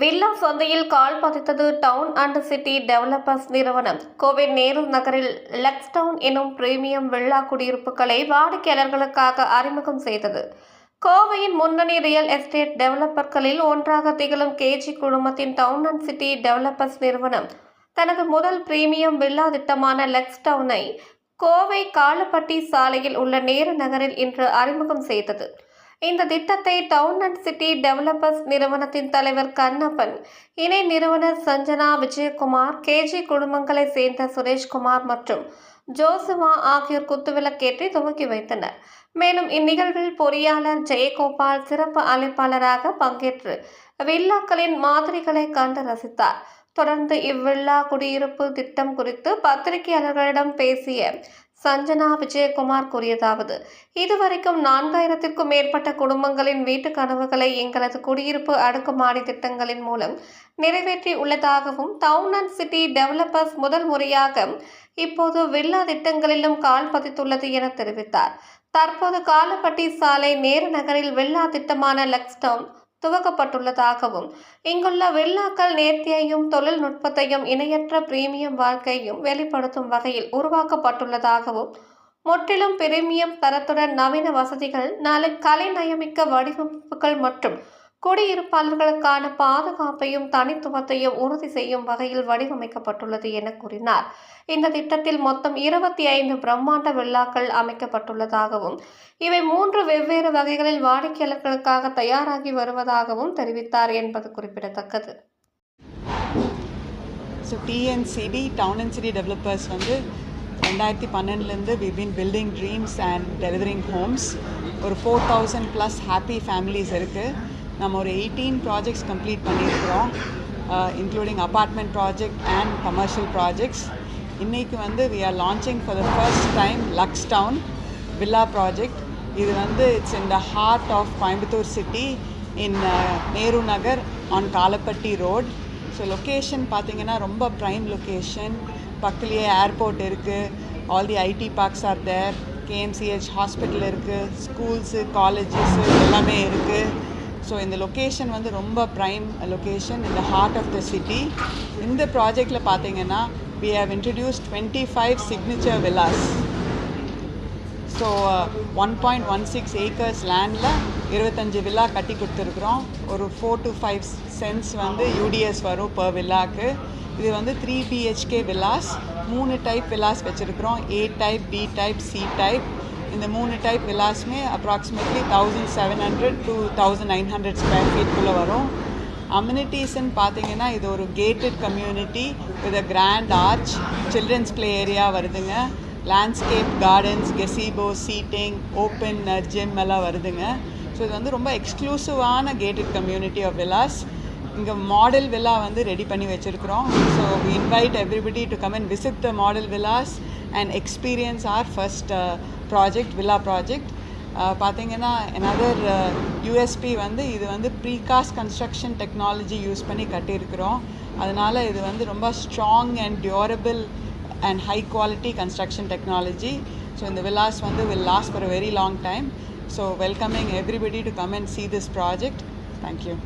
Villa சந்தையில் கால் பதித்தது டவுன் அண்ட் சிட்டி டெவலப்பர்ஸ் நிறுவனம். கோவை நேரு நகரில் லக்ஸ் டவுன் எனும் பிரீமியம் வில்லா குடியிருப்புகளை வாடிக்கையாளர்களுக்காக அறிமுகம் செய்தது. கோவையின் முன்னணி ரியல் எஸ்டேட் டெவலப்பர்களில் ஒன்றாக திகழும் கேஜி குழுமத்தின் டவுன் அண்ட் சிட்டி டெவலப்பர்ஸ் நிறுவனம். தனது முதல் பிரீமியம் வில்லா திட்டமான லக்ஸ் டவுனை கோவை காலப்பட்டி சாலையில் உள்ள நேரு நகரில் இன்று அறிமுகம் செய்தது. இந்த திட்டத்தை டவுன் அண்ட் சிட்டி டெவலப்பர்ஸ் நிறுவனத்தின் தலைவர் கண்ணப்பன் இணை நிறுவனர் சஞ்சனா விஜயகுமார் கேஜி குடும்பங்களைச் சேர்ந்த சுரேஷ்குமார் மற்றும் ஜோசுவா ஆகியோர் குத்துவிளக்கேற்றி துவக்கி வைத்தனர். மேலும் இந்நிகழ்வில் பொறியாளர் ஜெயகோபால் சிறப்பு அழைப்பாளராக பங்கேற்று வில்லாக்களின் மாதிரிகளை கண்டு ரசித்தார். தொடர்ந்து இவ்வில்லா குடியிருப்பு திட்டம் குறித்து பத்திரிகையாளர்களிடம் பேசிய சஞ்சனா விஜயகுமார் கூறியதாவது இதுவரைக்கும் நான்காயிரத்திற்கும் மேற்பட்ட குடும்பங்களின் வீட்டு கனவுகளை எங்களது குடியிருப்பு அடுக்குமாடி திட்டங்களின் மூலம் நிறைவேற்றி உள்ளதாகவும் டவுன் அண்ட் சிட்டி டெவலப்பர்ஸ் முதல் முறையாக இப்போது வில்லா திட்டங்களிலும் கால் பதித்துள்ளது என தெரிவித்தார். தற்போது காலப்பட்டி சாலை நேரு நகரில் வில்லா திட்டமான லக்ஸ்டவுன் துவக்கப்பட்டுள்ளதாகவும் இங்குள்ள வில்லாக்கள் நேர்த்தியையும் தொழில்நுட்பத்தையும் இணையற்ற பிரீமியம் வாழ்க்கையும் வெளிப்படுத்தும் வகையில் உருவாக்கப்பட்டுள்ளதாகவும் முற்றிலும் பிரீமியம் தரத்துடன் நவீன வசதிகள் நாளை கலை நயமிக்க வடிவமைப்புகள் மற்றும் குடியிருப்பாளர்களுக்கான பாதுகாப்பையும் தனித்துவத்தையும் உறுதி செய்யும் வகையில் வடிவமைக்கப்பட்டுள்ளது என கூறினார். இந்த திட்டத்தில் மொத்தம் இருபத்தி ஐந்து பிரம்மாண்ட விழாக்கள் அமைக்கப்பட்டுள்ளதாகவும் இவை மூன்று வெவ்வேறு வகைகளில் வாடிக்கையாளர்களுக்காக தயாராகி வருவதாகவும் தெரிவித்தார் என்பது குறிப்பிடத்தக்கது. So TNCD town and city developers வந்து ரெண்டாயிரத்தி பன்னெண்டுலேருந்து we been building dreams and delivering homes ஒரு four thousand plus happy families இருக்குது நம்ம ஒரு எயிட்டீன் ப்ராஜெக்ட்ஸ் கம்ப்ளீட் பண்ணியிருக்கிறோம். Including apartment project and commercial projects இன்றைக்கி வந்து we are launching for the first time luxe town villa project இது வந்து it's in the heart of Coimbatore city in Nehru Nagar on Kalapatti road so location பார்த்தீங்கன்னா ரொம்ப prime location பக்கத்துலேயே airport இருக்குது all the IT parks are there KMCH hospital இருக்குது schools colleges எல்லாமே இருக்குது so இந்த லொக்கேஷன் வந்து ரொம்ப ப்ரைம் லொக்கேஷன் இந்த ஹார்ட் ஆஃப் த சிட்டி இந்த ப்ராஜெக்டில் பார்த்தீங்கன்னா we have introduce twenty five signature villas so one point one six acres லேண்டில் இருபத்தஞ்சி வில்லா கட்டி கொடுத்துருக்குறோம். ஒரு ஃபோர் டு ஃபைவ் சென்ஸ் வந்து யூடிஎஸ் வரும் பர் வில்லாக்கு இது வந்து த்ரீ பிஹெச்கே வில்லாஸ் மூணு டைப் வில்லாஸ் வச்சுருக்குறோம். A type B type C type இந்த மூணு டைப் வில்லாஸுமே approximately thousand seven hundred to thousand nine hundred square ஃபீட்குள்ளே வரும். அம்யூனிட்டிஸ்ன்னு பார்த்தீங்கன்னா இது ஒரு gated community with a grand arch children's play area வருதுங்க. Landscape gardens gazebo seating open gym எல்லாம் வருதுங்க. ஸோ இது வந்து ரொம்ப எக்ஸ்க்ளூசிவான கேட்டட் கம்யூனிட்டி ஆஃப் வில்லாஸ் இங்கே மாடல் வில்லா வந்து ரெடி பண்ணி வச்சுருக்குறோம். So we invite everybody to come and visit the model villas and experience our first project villa project பார்த்தீங்கன்னா எனதர் யூஎஸ்பி வந்து இது வந்து ப்ரீகாஸ்ட் கன்ஸ்ட்ரக்ஷன் டெக்னாலஜி யூஸ் பண்ணி கட்டியிருக்கிறோம். அதனால் இது வந்து ரொம்ப strong and durable and high quality construction technology so இந்த வில்லாஸ் வந்து will last for a very long time so welcoming everybody to come and see this project thank you